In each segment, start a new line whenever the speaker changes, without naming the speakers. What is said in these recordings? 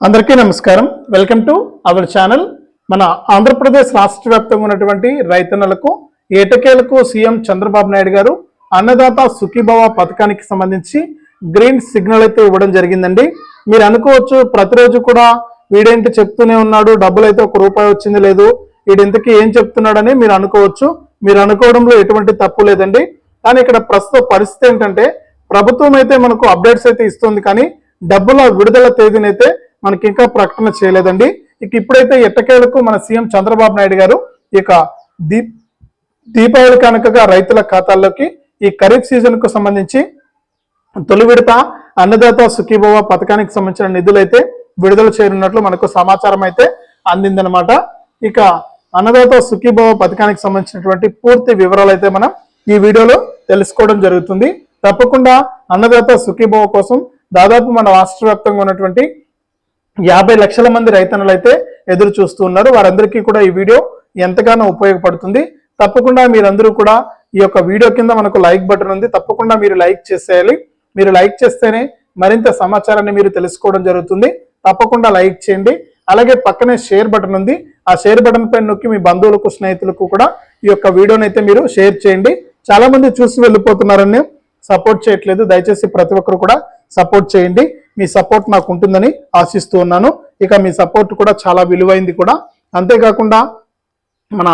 అందరికీ నమస్కారం. Welcome to our channel మన ఆంధ్రప్రదేశ్ రాష్ట్ర వ్యాప్తంగా ఉన్నటువంటి రైతన్నలకు ఏటకేలకు సీఎం చంద్రబాబు నాయుడు గారు అన్నదాత సుఖీభవ పథకానికి సంబంధించి గ్రీన్ సిగ్నల్ అయితే ఇవ్వడం జరిగిందండి. మీరు అనుకోవచ్చు ప్రతిరోజు కూడా వీడేంటి చెప్తూనే ఉన్నాడు డబ్బులు అయితే ఒక రూపాయి వచ్చింది లేదు వీడింతకీ ఏం చెప్తున్నాడని మీరు అనుకోవచ్చు. మీరు అనుకోవడంలో ఎటువంటి తప్పు లేదండి. కానీ ఇక్కడ ప్రస్తుత పరిస్థితి ఏంటంటే ప్రభుత్వం అయితే మనకు అప్డేట్స్ అయితే ఇస్తుంది కానీ డబ్బుల విడుదల తేదీనైతే మనకి ఇంకా ప్రకటన చేయలేదండి. ఇక ఇప్పుడైతే ఎట్టకేలకు మన సీఎం చంద్రబాబు నాయుడు గారు ఇక దీప్ దీపావళి కనుకగా రైతుల ఖాతాల్లోకి ఈ ఖరీఫ్ సీజన్కు సంబంధించి తొలి విడత అన్నదాత సుఖీభవ పథకానికి సంబంధించిన నిధులు అయితే విడుదల చేయనున్నట్లు మనకు సమాచారం అయితే అందిందనమాట ఇక అన్నదాత సుఖీభవ పథకానికి సంబంధించినటువంటి పూర్తి వివరాలు అయితే మనం ఈ వీడియోలో తెలుసుకోవడం జరుగుతుంది. తప్పకుండా అన్నదాత సుఖీభవ కోసం దాదాపు మన రాష్ట్ర వ్యాప్తంగా ఉన్నటువంటి యాభై లక్షల మంది రైతన్నలు అయితే ఎదురు చూస్తూ ఉన్నారు. వారందరికీ కూడా ఈ వీడియో ఎంతగానో ఉపయోగపడుతుంది. తప్పకుండా మీరందరూ కూడా ఈ యొక్క వీడియో కింద మనకు లైక్ బటన్ ఉంది. తప్పకుండా మీరు లైక్ చేసేయాలి. మీరు లైక్ చేస్తేనే మరింత సమాచారాన్ని మీరు తెలుసుకోవడం జరుగుతుంది. తప్పకుండా లైక్ చేయండి. అలాగే పక్కనే షేర్ బటన్ ఉంది. ఆ షేర్ బటన్ పైన నొక్కి మీ బంధువులకు స్నేహితులకు కూడా ఈ యొక్క వీడియోని అయితే మీరు షేర్ చేయండి. చాలా మంది చూసి వెళ్ళిపోతున్నారని సపోర్ట్ చేయట్లేదు. దయచేసి ప్రతి ఒక్కరు కూడా సపోర్ట్ చేయండి. మీ సపోర్ట్ నాకు ఉంటుందని ఆశిస్తూ ఉన్నాను. ఇక మీ సపోర్ట్ కూడా చాలా విలువైంది కూడా. అంతేకాకుండా మన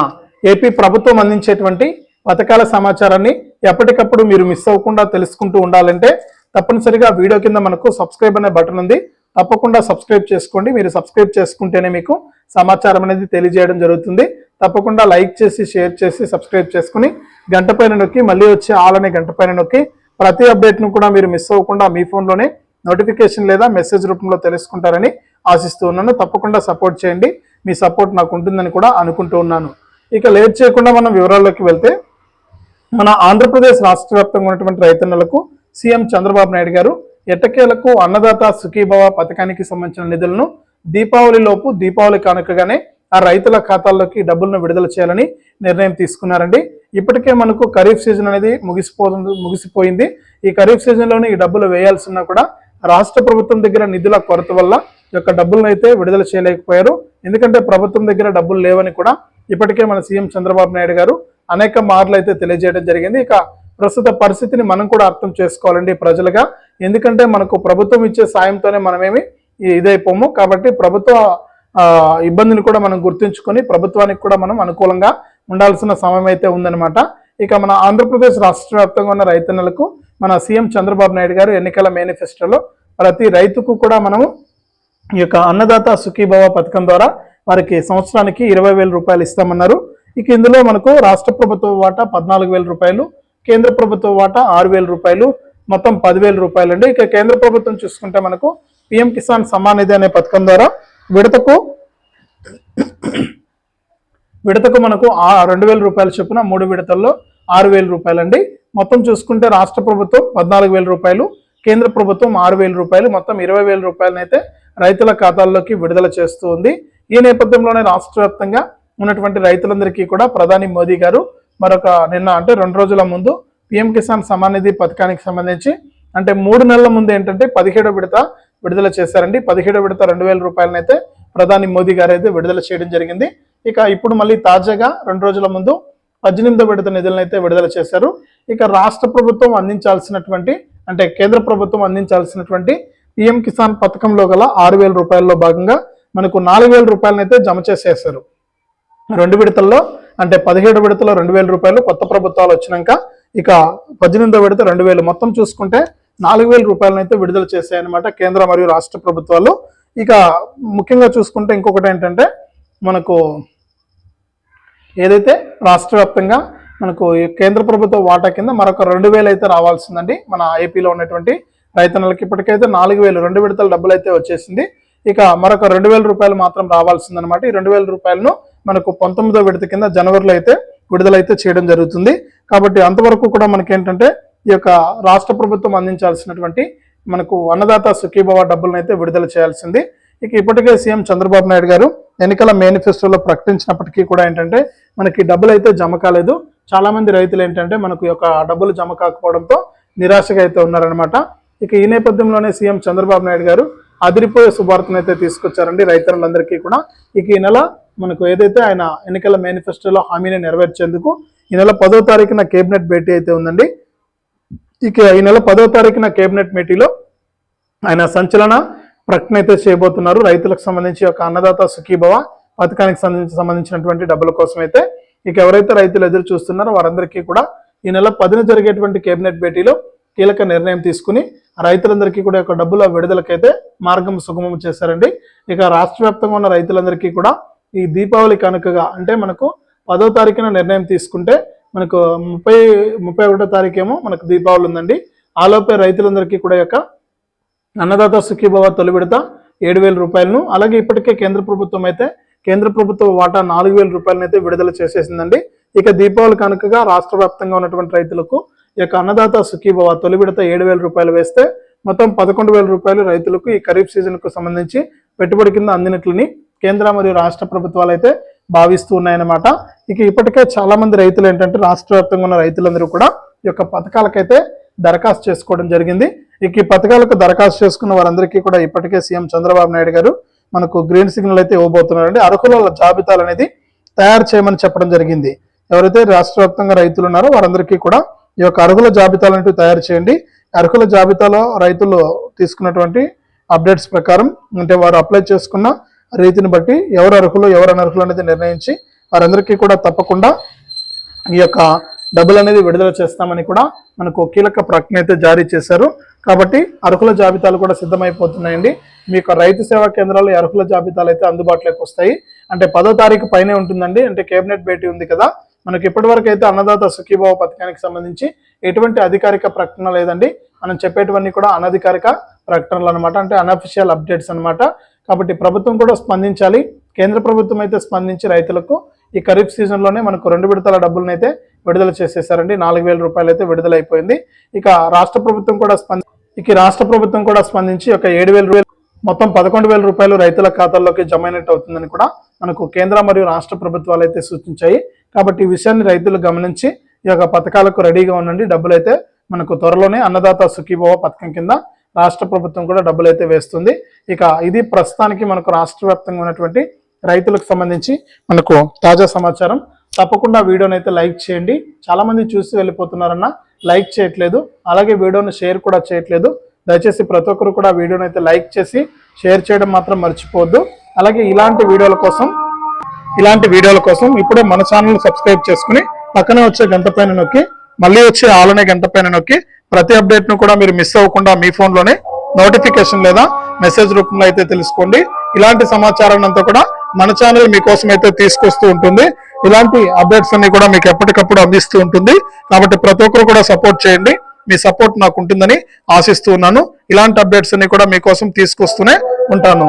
ఏపీ ప్రభుత్వం అందించేటువంటి పథకాల సమాచారాన్ని ఎప్పటికప్పుడు మీరు మిస్ అవ్వకుండా తెలుసుకుంటూ ఉండాలంటే తప్పనిసరిగా వీడియో కింద మనకు సబ్స్క్రైబ్ అనే బటన్ ఉంది. తప్పకుండా సబ్స్క్రైబ్ చేసుకోండి. మీరు సబ్స్క్రైబ్ చేసుకుంటేనే మీకు సమాచారం అనేది తెలియజేయడం జరుగుతుంది. తప్పకుండా లైక్ చేసి షేర్ చేసి సబ్స్క్రైబ్ చేసుకుని గంట పైన నొక్కి మళ్ళీ వచ్చే ఆల్ అనే గంట పైన నొక్కి ప్రతి అప్డేట్ను కూడా మీరు మిస్ అవ్వకుండా మీ ఫోన్లోనే నోటిఫికేషన్ లేదా మెసేజ్ రూపంలో తెలుసుకుంటారని ఆశిస్తూ ఉన్నాను. తప్పకుండా సపోర్ట్ చేయండి. మీ సపోర్ట్ నాకు ఉంటుందని కూడా అనుకుంటూ ఉన్నాను. ఇక లేట్ చేయకుండా మనం వివరాల్లోకి వెళ్తే మన ఆంధ్రప్రదేశ్ రాష్ట్ర వ్యాప్తంగా ఉన్నటువంటి రైతన్నలకు సీఎం చంద్రబాబు నాయుడు గారు ఎట్టకేలకు అన్నదాత సుఖీభవ పథకానికి సంబంధించిన నిధులను దీపావళిలోపు దీపావళి కానుకగానే ఆ రైతుల ఖాతాల్లోకి డబ్బులను విడుదల చేయాలని నిర్ణయం తీసుకున్నారండి. ఇప్పటికే మనకు ఖరీఫ్ సీజన్ అనేది ముగిసిపో ముగిసిపోయింది. ఈ ఖరీఫ్ సీజన్లోనే ఈ డబ్బులు వేయాల్సిన కూడా రాష్ట్ర ప్రభుత్వం దగ్గర నిధుల కొరత వల్ల యొక్క డబ్బులను అయితే విడుదల చేయలేకపోయారు. ఎందుకంటే ప్రభుత్వం దగ్గర డబ్బులు లేవని కూడా ఇప్పటికే మన సీఎం చంద్రబాబు నాయుడు గారు అనేక మార్లు అయితే తెలియజేయడం జరిగింది. ఇక ప్రస్తుత పరిస్థితిని మనం కూడా అర్థం చేసుకోవాలండి ప్రజలుగా. ఎందుకంటే మనకు ప్రభుత్వం ఇచ్చే సాయంతోనే మనమేమి ఇదైపోము. కాబట్టి ప్రభుత్వ ఇబ్బందిని కూడా మనం గుర్తుంచుకొని ప్రభుత్వానికి కూడా మనం అనుకూలంగా ఉండాల్సిన సమయం అయితే ఉందన్నమాట. ఇక మన ఆంధ్రప్రదేశ్ రాష్ట్ర వ్యాప్తంగా ఉన్న రైతన్నలకు మన సీఎం చంద్రబాబు నాయుడు గారు ఎన్నికల మేనిఫెస్టోలో ప్రతి రైతుకు కూడా మనము ఈ యొక్క అన్నదాత సుఖీభవ పథకం ద్వారా వారికి సంవత్సరానికి ఇరవై వేల రూపాయలు ఇస్తామన్నారు. ఇక ఇందులో మనకు రాష్ట్ర ప్రభుత్వ వాటా పద్నాలుగు వేల రూపాయలు కేంద్ర ప్రభుత్వ వాటా ఆరు వేల రూపాయలు మొత్తం పదివేల రూపాయలు అండి ఇక కేంద్ర ప్రభుత్వం చూసుకుంటే మనకు పిఎం కిసాన్ సమ్మాన్ నిధి అనే పథకం ద్వారా విడతకు విడతకు మనకు రెండు వేల రూపాయల చొప్పున మూడు విడతల్లో ఆరు వేల రూపాయలండి. మొత్తం చూసుకుంటే రాష్ట్ర ప్రభుత్వం పద్నాలుగు వేల రూపాయలు కేంద్ర ప్రభుత్వం ఆరు వేల రూపాయలు మొత్తం ఇరవై వేల రూపాయలనైతే రైతుల ఖాతాల్లోకి విడుదల చేస్తూ ఉంది. ఈ నేపథ్యంలోనే రాష్ట్ర వ్యాప్తంగా ఉన్నటువంటి రైతులందరికీ కూడా ప్రధాని మోదీ గారు మరొక నిన్న అంటే రెండు రోజుల ముందు పిఎం కిసాన్ సమాన్ నిధి పథకానికి సంబంధించి అంటే మూడు నెలల ముందు ఏంటంటే పదిహేడో విడత విడుదల చేశారండి. పదిహేడో విడత రెండు వేల రూపాయలనైతే ప్రధాని మోదీ గారు అయితే విడుదల చేయడం జరిగింది. ఇక ఇప్పుడు మళ్ళీ తాజాగా రెండు రోజుల ముందు పద్దెనిమిదో విడత నిధులను అయితే విడుదల చేశారు. ఇక రాష్ట్ర ప్రభుత్వం అందించాల్సినటువంటి అంటే కేంద్ర ప్రభుత్వం అందించాల్సినటువంటి పిఎం కిసాన్ పథకంలో గల ఆరు వేల రూపాయల్లో భాగంగా మనకు నాలుగు వేల రూపాయలనైతే జమ చేసేసారు రెండు విడతల్లో అంటే పదిహేడు విడతలో రెండు వేల రూపాయలు కొత్త ప్రభుత్వాలు వచ్చినాక ఇక పద్దెనిమిదో విడత రెండు వేలు. మొత్తం చూసుకుంటే నాలుగు వేల రూపాయలనైతే విడుదల చేశాయన్నమాట కేంద్ర మరియు రాష్ట్ర ప్రభుత్వాలు. ఇక ముఖ్యంగా చూసుకుంటే ఇంకొకటి ఏంటంటే మనకు ఏదైతే రాష్ట్ర వ్యాప్తంగా మనకు కేంద్ర ప్రభుత్వ వాటా కింద మరొక రెండు వేలు అయితే రావాల్సిందండి. మన ఏపీలో ఉన్నటువంటి రైతన్నలకి ఇప్పటికైతే నాలుగు వేలు రెండు విడతల డబ్బులు అయితే వచ్చేసింది. ఇక మరొక రెండు వేల రూపాయలు మాత్రం రావాల్సిందనమాట ఈ రెండు వేల రూపాయలను మనకు పంతొమ్మిదో విడత కింద జనవరిలో అయితే విడుదలైతే చేయడం జరుగుతుంది. కాబట్టి అంతవరకు కూడా మనకి ఏంటంటే ఈ యొక్క రాష్ట్ర ప్రభుత్వం అందించాల్సినటువంటి మనకు అన్నదాత సుఖీభవ డబ్బులను అయితే విడుదల చేయాల్సింది. ఇక ఇప్పటికే సీఎం చంద్రబాబు నాయుడు గారు ఎన్నికల మేనిఫెస్టోలో ప్రకటించినప్పటికీ కూడా ఏంటంటే మనకి డబ్బులు అయితే జమ కాలేదు. చాలామంది రైతులు ఏంటంటే మనకు యొక్క డబ్బులు జమ కాకపోవడంతో నిరాశగా అయితే ఉన్నారనమాట ఇక ఈ నేపథ్యంలోనే సీఎం చంద్రబాబు నాయుడు గారు అదిరిపోయే శుభార్తను అయితే తీసుకొచ్చారండి రైతులందరికీ కూడా. ఇక ఈ నెల మనకు ఏదైతే ఆయన ఎన్నికల మేనిఫెస్టోలో హామీని నెరవేర్చేందుకు ఈ నెల పదో తారీఖున కేబినెట్ భేటీ అయితే ఉందండి. ఇక ఈ నెల పదో తారీఖున కేబినెట్ మీటింగ్లో ఆయన సంచలన ప్రకటన అయితే చేయబోతున్నారు. రైతులకు సంబంధించి ఒక అన్నదాత సుఖీభవ పథకానికి సంబంధించి సంబంధించినటువంటి డబ్బుల కోసం అయితే ఇక ఎవరైతే రైతులు ఎదురు చూస్తున్నారో వారందరికీ కూడా ఈ నెల పదిన జరిగేటువంటి కేబినెట్ భేటీలో కీలక నిర్ణయం తీసుకుని రైతులందరికీ కూడా ఒక డబ్బుల విడుదలకైతే మార్గం సుగమం చేశారండి. ఇక రాష్ట్ర వ్యాప్తంగా ఉన్న రైతులందరికీ కూడా ఈ దీపావళి కనుకగా అంటే మనకు పదో తారీఖున నిర్ణయం తీసుకుంటే మనకు ముప్పై ముప్పై ఒకటో తారీఖు ఏమో మనకు దీపావళి ఉందండి. ఆలోపే రైతులందరికీ కూడా యొక్క అన్నదాత సుఖీభవ తొలి విడత ఏడు వేల రూపాయలను. అలాగే ఇప్పటికే కేంద్ర ప్రభుత్వం అయితే కేంద్ర ప్రభుత్వ వాటా నాలుగు వేల రూపాయలను అయితే విడుదల చేసేసిందండి. ఇక దీపావళి కనుకగా రాష్ట్ర వ్యాప్తంగా ఉన్నటువంటి రైతులకు ఈ యొక్క అన్నదాత సుఖీభవ తొలి విడత ఏడు వేల రూపాయలు వేస్తే మొత్తం పదకొండు వేల రూపాయలు రైతులకు ఈ ఖరీఫ్ సీజన్కు సంబంధించి పెట్టుబడి కింద అందినట్లని కేంద్ర మరియు రాష్ట్ర ప్రభుత్వాలు అయితే భావిస్తూ ఉన్నాయన్నమాట. ఇక ఇప్పటికే చాలా మంది రైతులు ఏంటంటే రాష్ట్ర వ్యాప్తంగా ఉన్న రైతులందరూ కూడా ఈ యొక్క పథకాలకైతే దరఖాస్తు చేసుకోవడం జరిగింది. ఇక ఈ పథకాలకు దరఖాస్తు చేసుకున్న వారందరికీ కూడా ఇప్పటికే సీఎం చంద్రబాబు నాయుడు గారు మనకు గ్రీన్ సిగ్నల్ అయితే ఇవ్వబోతున్నారండి. అర్హుల జాబితాలు అనేది తయారు చేయమని చెప్పడం జరిగింది. ఎవరైతే రాష్ట్ర వ్యాప్తంగా రైతులు ఉన్నారో వారందరికీ కూడా ఈ యొక్క అర్హుల జాబితాలు అంటూ తయారు చేయండి. అర్హుల జాబితాలో రైతులు తీసుకున్నటువంటి అప్డేట్స్ ప్రకారం అంటే వారు అప్లై చేసుకున్న రీతిని బట్టి ఎవరు అర్హులు ఎవరు అనర్హులు అనేది నిర్ణయించి వారందరికీ కూడా తప్పకుండా ఈ యొక్క డబ్బులు అనేది విడుదల చేస్తామని కూడా మనకు కీలక ప్రకటన అయితే జారీ చేశారు. కాబట్టి అర్హుల జాబితాలు కూడా సిద్ధమైపోతున్నాయండి. మీ యొక్క రైతు సేవా కేంద్రాలు అర్హుల జాబితాలు అయితే అందుబాటులోకి వస్తాయి. అంటే పదో తారీఖు పైనే ఉంటుందండి. అంటే కేబినెట్ భేటీ ఉంది కదా. మనకి ఇప్పటివరకు అయితే అన్నదాత సుఖీభావ పథకానికి సంబంధించి ఎటువంటి అధికారిక ప్రకటన లేదండి. మనం చెప్పేటివన్నీ కూడా అనధికారిక ప్రకటనలు అనమాట అంటే అనఫిషియల్ అప్డేట్స్ అనమాట కాబట్టి ప్రభుత్వం కూడా స్పందించాలి. కేంద్ర ప్రభుత్వం అయితే స్పందించి రైతులకు ఈ ఖరీఫ్ సీజన్లోనే మనకు రెండు విడతల డబ్బులను అయితే విడుదల చేసేసారండి. నాలుగు వేల రూపాయలు అయితే విడుదలైపోయింది. ఇక రాష్ట్ర ప్రభుత్వం కూడా స్పంది ఇక రాష్ట్ర ప్రభుత్వం కూడా స్పందించి ఒక ఏడు వేల రూపాయలు మొత్తం పదకొండు వేల రూపాయలు రైతుల ఖాతాల్లోకి జమ అయినట్టు అవుతుందని కూడా మనకు కేంద్ర మరియు రాష్ట్ర ప్రభుత్వాలు అయితే సూచించాయి. కాబట్టి ఈ విషయాన్ని రైతులు గమనించి ఈ యొక్క పథకాలకు రెడీగా ఉండండి. డబ్బులు అయితే మనకు త్వరలోనే అన్నదాత సుఖీభవ పథకం కింద రాష్ట్ర ప్రభుత్వం కూడా డబ్బులు అయితే వేస్తుంది. ఇక ఇది ప్రస్తుతానికి మనకు రాష్ట్ర వ్యాప్తంగా ఉన్నటువంటి రైతులకు సంబంధించి మనకు తాజా సమాచారం. తప్పకుండా వీడియోని అయితే లైక్ చేయండి. చాలామంది చూసి వెళ్ళిపోతున్నారన్న లైక్ చేయట్లేదు. అలాగే వీడియోని షేర్ కూడా చేయట్లేదు. దయచేసి ప్రతి ఒక్కరు కూడా వీడియోని అయితే లైక్ చేసి షేర్ చేయడం మాత్రం మర్చిపోవద్దు. అలాగే ఇలాంటి వీడియోల కోసం ఇలాంటి వీడియోల కోసం ఇప్పుడే మన ఛానల్ సబ్స్క్రైబ్ చేసుకుని పక్కనే వచ్చే గంట పైన నొక్కి మళ్ళీ వచ్చే ఆలనే గంట పైన నొక్కి ప్రతి అప్డేట్ను కూడా మీరు మిస్ అవ్వకుండా మీ ఫోన్లోనే నోటిఫికేషన్ లేదా మెసేజ్ రూపంలో అయితే తెలుసుకోండి. ఇలాంటి సమాచారాన్ని అంతా కూడా మన ఛానల్ మీకోసం అయితే తీసుకొస్తూ ఉంటుంది. ఇలాంటి అప్డేట్స్ అన్ని కూడా మీకు ఎప్పటికప్పుడు అందిస్తూ ఉంటుంది. కాబట్టి ప్రతి ఒక్కరు కూడా సపోర్ట్ చేయండి. మీ సపోర్ట్ నాకు ఉంటుందని ఆశిస్తూ ఉన్నాను. ఇలాంటి అప్డేట్స్ అన్ని కూడా మీకోసం తీసుకొస్తూనే ఉంటాను.